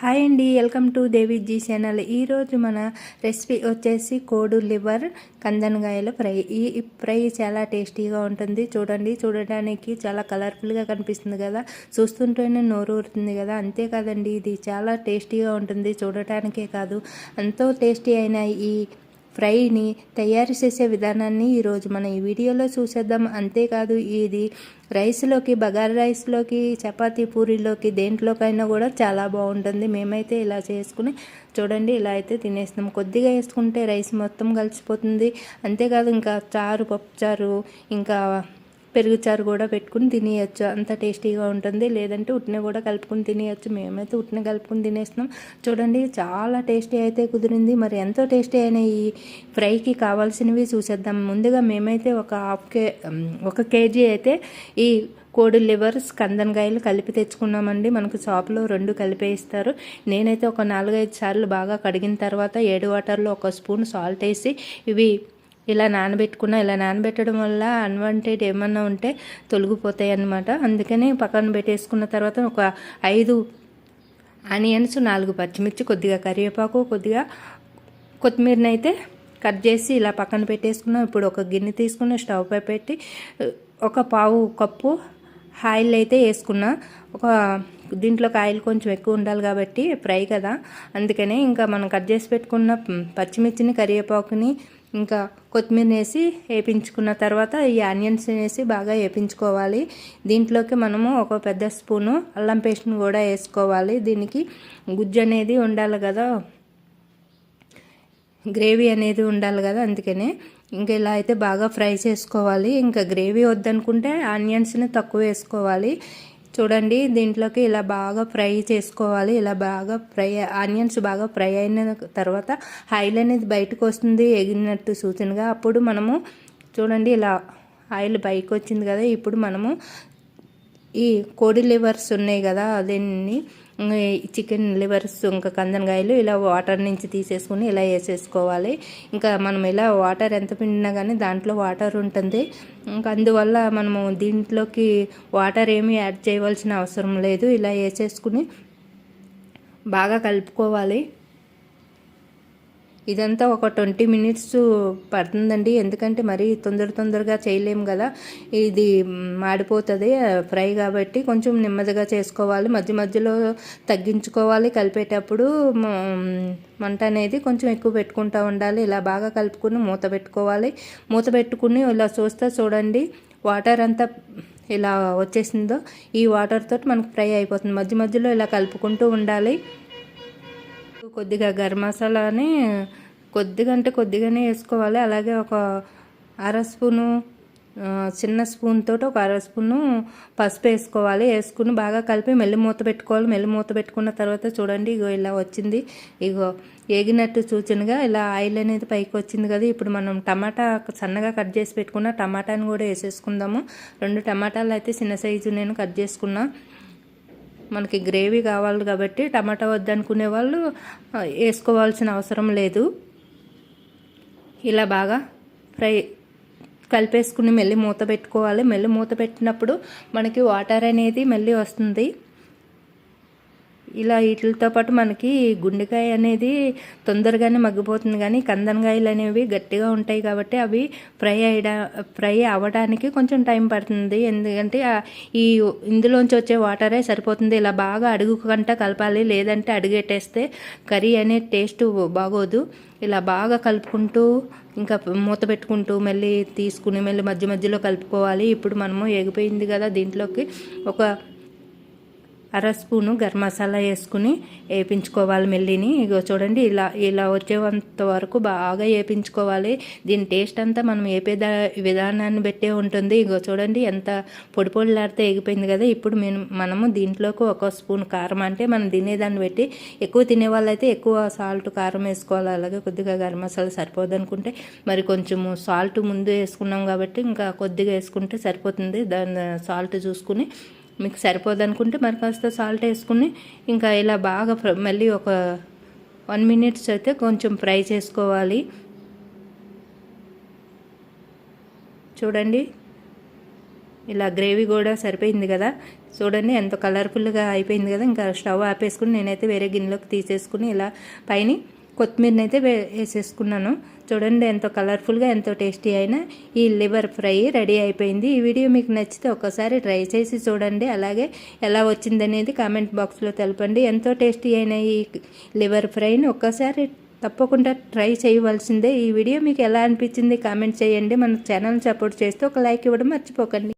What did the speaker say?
Hi అండి welcome to Deviji channel. ఈరోజు మన రెసిపీ వచ్చేసి కోడు లివర్ కందనగాయల ఫ్రై. ఈ ఫ్రై చాలా టేస్టీగా ఉంటుంది. చూడండి చూడడానికి చాలా కలర్ఫుల్గా కనిపిస్తుంది కదా. చూస్తుంటేనే నోరు ఊరుతుంది కదా. అంతేకాదండి ఇది చాలా టేస్టీగా ఉంటుంది. చూడటానికే కాదు ఎంతో టేస్టీ అయిన ఈ ఫ్రైని తయారు చేసే విధానాన్ని ఈరోజు మనం ఈ వీడియోలో చూసేద్దాం. అంతేకాదు ఇది రైస్లోకి బగారా రైస్లోకి చపాతీ పూరీలోకి దేంట్లోకైనా కూడా చాలా బాగుంటుంది. మేమైతే ఇలా చేసుకుని చూడండి ఇలా అయితే తినేస్తాం కొద్దిగా వేసుకుంటే రైస్ మొత్తం కలిసిపోతుంది. అంతేకాదు ఇంకా చారు పప్పు చారు ఇంకా పెరుగు చారు కూడా పెట్టుకుని తినేయచ్చు. అంత టేస్టీగా ఉంటుంది. లేదంటే ఉట్టిన కూడా కలుపుకుని తినేయచ్చు. మేమైతే ఉట్టిన కలుపుకుని తినేస్తున్నాం. చూడండి చాలా టేస్టీ అయితే కుదిరింది. మరి ఎంతో టేస్టీ అయిన ఈ ఫ్రైకి కావాల్సినవి చూసేద్దాం. ముందుగా మేమైతే ఒక హాఫ్ కే ఒక కేజీ అయితే ఈ కోడి లివర్స్ కందనకాయలు కలిపి తెచ్చుకున్నామండి. మనకు షాప్లో రెండు కలిపే ఇస్తారు నేనైతే ఒక నాలుగైదు సార్లు బాగా కడిగిన తర్వాత ఏడు వాటర్లో ఒక స్పూన్ సాల్ట్ వేసి ఇవి ఇలా నానబెట్టుకున్న ఇలా నానబెట్టడం వల్ల అన్వాంటెడ్ ఏమన్నా ఉంటే తొలగిపోతాయి అన్నమాట. అందుకని పక్కన పెట్టేసుకున్న తర్వాత ఒక ఐదు ఆనియన్స్ నాలుగు పచ్చిమిర్చి కొద్దిగా కరివేపాకు కొద్దిగా కొత్తిమీరని అయితే కట్ చేసి ఇలా పక్కన పెట్టేసుకున్నాం. ఇప్పుడు ఒక గిన్నె తీసుకుని స్టవ్ పై పెట్టి ఒక పావు కప్పు ఆయిల్ అయితే వేసుకున్నా. ఒక దీంట్లోకి ఆయిల్ కొంచెం ఎక్కువ ఉండాలి కాబట్టి ఫ్రై కదా. అందుకనే ఇంకా మనం కట్ చేసి పెట్టుకున్న పచ్చిమిర్చిని కరివేపాకుని ఇంకా కొత్తిమీర వేసి వేపించుకున్న తర్వాత ఈ ఆనియన్స్ వేసి బాగా వేపించుకోవాలి. దీంట్లోకి మనము ఒక పెద్ద స్పూను అల్లం పేస్ట్ని కూడా వేసుకోవాలి. దీనికి గుజ్జు అనేది ఉండాలి కదా. గ్రేవీ అనేది ఉండాలి కదా అందుకనే. ఇంకా ఇలా అయితే బాగా ఫ్రై చేసుకోవాలి. ఇంకా గ్రేవీ వద్దనుకుంటే ఆనియన్స్ని తక్కువ వేసుకోవాలి. చూడండి దీంట్లోకి ఇలా బాగా ఫ్రై చేసుకోవాలి. ఇలా బాగా ఫ్రై ఆనియన్స్ బాగా ఫ్రై అయిన తర్వాత ఆయిల్ అనేది బయటకు వస్తుంది ఎగినట్టు సూచనగా. అప్పుడు మనము చూడండి ఇలా ఆయిల్ బయటకు వచ్చింది కదా. ఇప్పుడు మనము ఈ కోడి లివర్స్ ఉన్నాయి కదా అదేని చికెన్ లివర్స్ ఇంకా కందనకాయలు ఇలా వాటర్ నుంచి తీసేసుకుని ఇలా వేసేసుకోవాలి. ఇంకా మనం ఇలా వాటర్ ఎంత పిండినా కానీ దాంట్లో వాటర్ ఉంటుంది. ఇంకా అందువల్ల మనము దీంట్లోకి వాటర్ ఏమీ యాడ్ చేయవలసిన అవసరం లేదు. ఇలా వేసేసుకుని బాగా కలుపుకోవాలి. ఇదంతా ఒక ట్వంటీ మినిట్స్ పడుతుందండి. ఎందుకంటే మరీ తొందర తొందరగా చేయలేము కదా. ఇది మాడిపోతుంది ఫ్రై కాబట్టి కొంచెం నెమ్మదిగా చేసుకోవాలి. మధ్య మధ్యలో తగ్గించుకోవాలి. కలిపేటప్పుడు మంట అనేది కొంచెం ఎక్కువ పెట్టుకుంటూ ఉండాలి. ఇలా బాగా కలుపుకుని మూత పెట్టుకోవాలి. మూత పెట్టుకుని ఇలా చూస్తే చూడండి వాటర్ అంతా ఇలా వచ్చేసిందో. ఈ వాటర్ తోటి మనకు ఫ్రై అయిపోతుంది. మధ్య మధ్యలో ఇలా కలుపుకుంటూ ఉండాలి. కొద్దిగా గరం మసాలాని కొద్దిగా అంటే కొద్దిగానే వేసుకోవాలి. అలాగే ఒక అర స్పూను చిన్న స్పూన్ తోటి ఒక అర స్పూను పసుపు వేసుకోవాలి. వేసుకుని బాగా కలిపి మెల్లి మూత పెట్టుకోవాలి. మెల్లి మూత పెట్టుకున్న తర్వాత చూడండి ఇగో ఇలా వచ్చింది. ఇగో ఏగినట్టు సూచనగా ఇలా ఆయిల్ అనేది పైకి వచ్చింది కదా. ఇప్పుడు మనం టమాటా సన్నగా కట్ చేసి పెట్టుకున్న టమాటాని కూడా వేసేసుకుందాము. రెండు టమాటాలు అయితే చిన్న సైజు నేను కట్ చేసుకున్నా. మనకి గ్రేవీ కావాలి కాబట్టి టమాటా వద్దనుకునే వాళ్ళు వేసుకోవాల్సిన అవసరం లేదు. ఇలా బాగా ఫ్రై కలిపేసుకుని మళ్ళీ మూత పెట్టుకోవాలి. మెల్లి మూత పెట్టినప్పుడు మనకి వాటర్ అనేది మళ్ళీ వస్తుంది. ఇలా వీటితో పాటు మనకి గుండెకాయ అనేది తొందరగానే మగ్గిపోతుంది కానీ కందనకాయలు అనేవి గట్టిగా ఉంటాయి కాబట్టి అవి ఫ్రై అయ్యడా ఫ్రై అవ్వడానికి కొంచెం టైం పడుతుంది. ఎందుకంటే ఈ ఇందులోంచి వచ్చే వాటరే సరిపోతుంది. ఇలా బాగా అడుగు కంట కలపాలి. లేదంటే అడుగెట్టేస్తే కర్రీ అనే టేస్ట్ బాగోదు. ఇలా బాగా కలుపుకుంటూ ఇంకా మూత పెట్టుకుంటూ మళ్ళీ తీసుకుని మళ్ళీ మధ్య మధ్యలో కలుపుకోవాలి. ఇప్పుడు మనము ఎగిపోయింది కదా దీంట్లోకి ఒక అర స్పూను గరం మసాలా వేసుకుని వేపించుకోవాలి మెల్లిని. ఇగో చూడండి ఇలా ఇలా వచ్చేంత వరకు బాగా వేపించుకోవాలి. దీని టేస్ట్ అంతా మనం వేపే విధానాన్ని బట్టే ఉంటుంది. ఇగో చూడండి ఎంత పొడి పొడిలాడితే ఎగిపోయింది కదా. ఇప్పుడు మేము మనము దీంట్లోకి ఒక స్పూన్ కారం అంటే మనం తినేదాన్ని పెట్టి ఎక్కువ తినే వాళ్ళైతే ఎక్కువ సాల్ట్ కారం వేసుకోవాలి. అలాగే కొద్దిగా గరం మసాలా సరిపోదు అనుకుంటే. మరి కొంచెము సాల్ట్ ముందు వేసుకున్నాం కాబట్టి ఇంకా కొద్దిగా వేసుకుంటే సరిపోతుంది. దాని సాల్ట్ చూసుకుని మీకు సరిపోదు అనుకుంటే మరి కాస్త సాల్ట్ వేసుకుని ఇంకా ఇలా బాగా మళ్ళీ ఒక వన్ మినిట్స్ అయితే కొంచెం ఫ్రై చేసుకోవాలి. చూడండి. ఇలా గ్రేవీ కూడా సరిపోయింది కదా. చూడండి ఎంతో కలర్ఫుల్గా అయిపోయింది కదా. ఇంకా స్టవ్ ఆపేసుకుని నేనైతే వేరే గిన్నెలోకి తీసేసుకుని ఇలా పైన కొత్తిమీరని అయితే వే వేసేసుకున్నాను. చూడండి ఎంతో కలర్ఫుల్గా ఎంతో టేస్టీ అయిన ఈ లివర్ ఫ్రై రెడీ అయిపోయింది. ఈ వీడియో మీకు నచ్చితే ఒకసారి ట్రై చేసి చూడండి. అలాగే ఎలా వచ్చిందనేది కామెంట్ బాక్స్లో తెలపండి. ఎంతో టేస్టీ అయిన ఈ లివర్ ఫ్రైని ఒక్కసారి తప్పకుండా ట్రై చేయవలసిందే. ఈ వీడియో మీకు ఎలా అనిపించింది కామెంట్ చేయండి. మన ఛానల్ సపోర్ట్ చేస్తే ఒక లైక్ ఇవ్వడం మర్చిపోకండి.